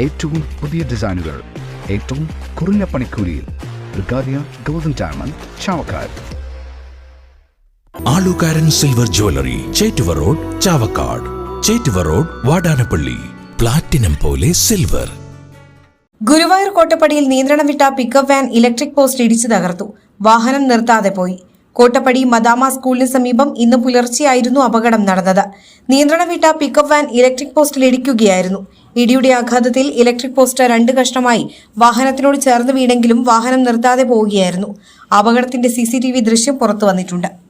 ഏറ്റവും പുതിയ ഡിസൈനുകൾ ഏറ്റവും കുറഞ്ഞ പണിക്കൂലിയിൽ ബ്രിഗാദിയ golden diamond Chavakkad. Alukaran silver jewellery Chettuva road Chavakkad. Chettuva road Vadanappally. Platinum പോലെ സിൽവർ ഗുരുവായൂർ കോട്ടപ്പടിയിൽ നിയന്ത്രണം വിട്ട പിക്കപ്പ് വാൻ ഇലക്ട്രിക് പോസ്റ്റ് ഇടിച്ചു തകർത്തു. വാഹനം നിർത്താതെ പോയി. കോട്ടപ്പടി മദാമ സ്കൂളിന് സമീപം ഇന്ന് പുലർച്ചെയായിരുന്നു അപകടം നടന്നത്. നിയന്ത്രണം വിട്ട പിക്കപ്പ് വാൻ ഇലക്ട്രിക് പോസ്റ്റിൽ ഇടിക്കുകയായിരുന്നു. ഇടിയുടെ ആഘാതത്തിൽ ഇലക്ട്രിക് പോസ്റ്റ് രണ്ട് കഷ്ണമായി വാഹനത്തിനോട് ചേർന്ന് വീണെങ്കിലും വാഹനം നിർത്താതെ പോവുകയായിരുന്നു. അപകടത്തിന്റെ സി ദൃശ്യം പുറത്തു വന്നിട്ടുണ്ട്.